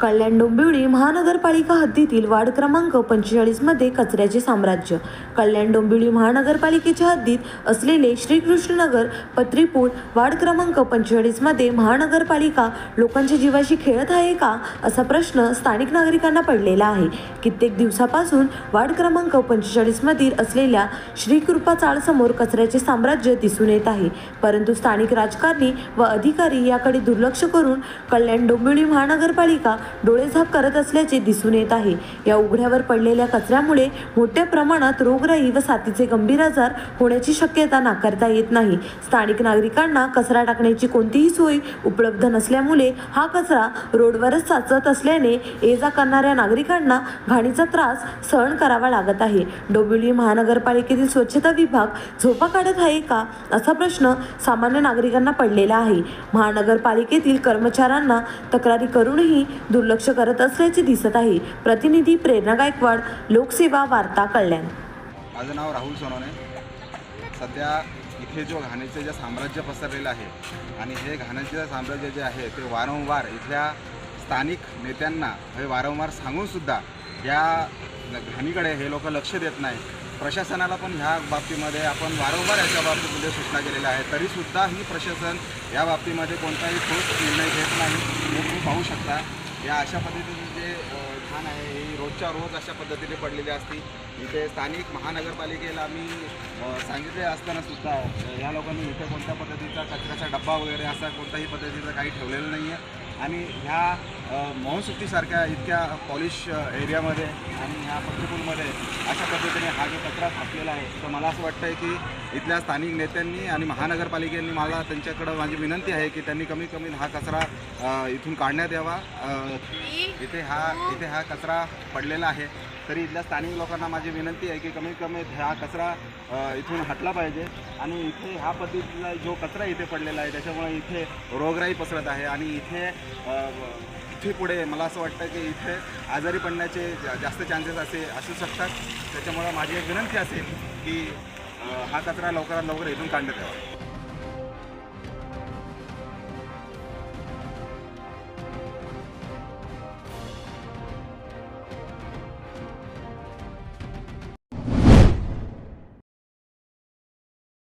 कल्याण डोंबिवली महानगरपालिका हद्दीतील वार्ड क्रमांक पंचेचाळीसमध्ये कचऱ्याचे साम्राज्य. कल्याण डोंबिवली महानगरपालिकेच्या हद्दीत असलेले श्रीकृष्णनगर पत्रीपूर वार्ड क्रमांक पंचेचाळीसमध्ये महानगरपालिका लोकांच्या जीवाशी खेळत आहे का असा प्रश्न स्थानिक नागरिकांना पडलेला आहे. कित्येक दिवसापासून वार्ड क्रमांक पंचेचाळीसमधील असलेल्या श्रीकृपा चाळसमोर कचऱ्याचे साम्राज्य दिसून येत आहे. परंतु स्थानिक राजकारणी व अधिकारी याकडे दुर्लक्ष करून कल्याण डोंबिवली महानगरपालिका डोळेझाप करत असल्याचे दिसून येत आहे. या उघड्यावर पडलेल्या कचऱ्यामुळे मोठ्या प्रमाणात रोगराई व साथीचे गंभीर आजार होण्याची शक्यता नाकारता येत नाही. स्थानिक नागरिकांना कचरा टाकण्याची कोणतीही सोय उपलब्ध नसल्यामुळे हा कचरा रोडवरच साचत असल्याने ये जा करणाऱ्या नागरिकांना घाणीचा त्रास सहन करावा लागत आहे. डोंबिवली महानगरपालिकेतील स्वच्छता विभाग झोपा काढत आहे का असा प्रश्न सामान्य नागरिकांना पडलेला आहे. महानगरपालिकेतील कर्मचाऱ्यांना तक्रारी करूनही दुर्लक्ष करत असल्याचे दिसत आहे प्रतिनिधी प्रेरणा गायकवाड लोकसेवा वार्ता कल्याण माझं नाव राहुल सोनवणे. सध्या इथे जो घाण्याचे जे साम्राज्य पसरलेलं आहे आणि हे घाण्याचे साम्राज्य जे आहे ते वारंवार इथल्या स्थानिक नेत्यांना हे वारंवार सांगूनसुद्धा या घाणीकडे हे लोक लक्ष देत नाही प्रशासनाला पण ह्या बाबतीमध्ये आपण वारंवार याच्या बाबतीमध्ये सूचना केलेल्या आहेत. तरीसुद्धा ही प्रशासन या बाबतीमध्ये कोणताही ठोस निर्णय घेत नाही. हे तुम्ही पाहू शकता. या अशा पद्धतीने जे अ, घाण आहे ही रोजच्या रोज अशा पद्धतीने पडलेली असती. इथे स्थानिक महानगरपालिकेला आम्ही सांगितले असताना सुद्धा या लोकांनी इथे कोणत्या पद्धतीचा कचऱ्याचा डब्बा वगैरे असा कोणत्याही पद्धतीचं काही ठेवलेलं नाही आहे आणि ह्या मोहनसुट्टीसारख्या इतक्या पॉलिश एरियामध्ये आणि ह्या पत्रिपूलमध्ये अशा पद्धतीने हा जो कचरा फाटलेला आहे तर मला असं वाटतं आहे की इथल्या स्थानिक नेत्यांनी आणि महानगरपालिकेने मला त्यांच्याकडं माझी विनंती आहे की त्यांनी कमीत कमी हा कचरा इथून काढण्यात यावा. इथे हा इथे हा कचरा पडलेला आहे. तरी इथल्या स्थानिक लोकांना माझी विनंती आहे की कमीत कमी हा कचरा इथून हटला पाहिजे. आणि इथे ह्या पद्धतीचा जो कचरा इथे पडलेला आहे त्याच्यामुळे इथे रोगराई पसरत आहे. आणि इथे इथे पुढे मला असं वाटतं की इथे आजारी पडण्याचे जा- जास्त चान्सेस असे असू शकतात. त्याच्यामुळं माझी एक विनंती असेल की हा कचरा लवकरात लवकर इथून काढण्यात यावा.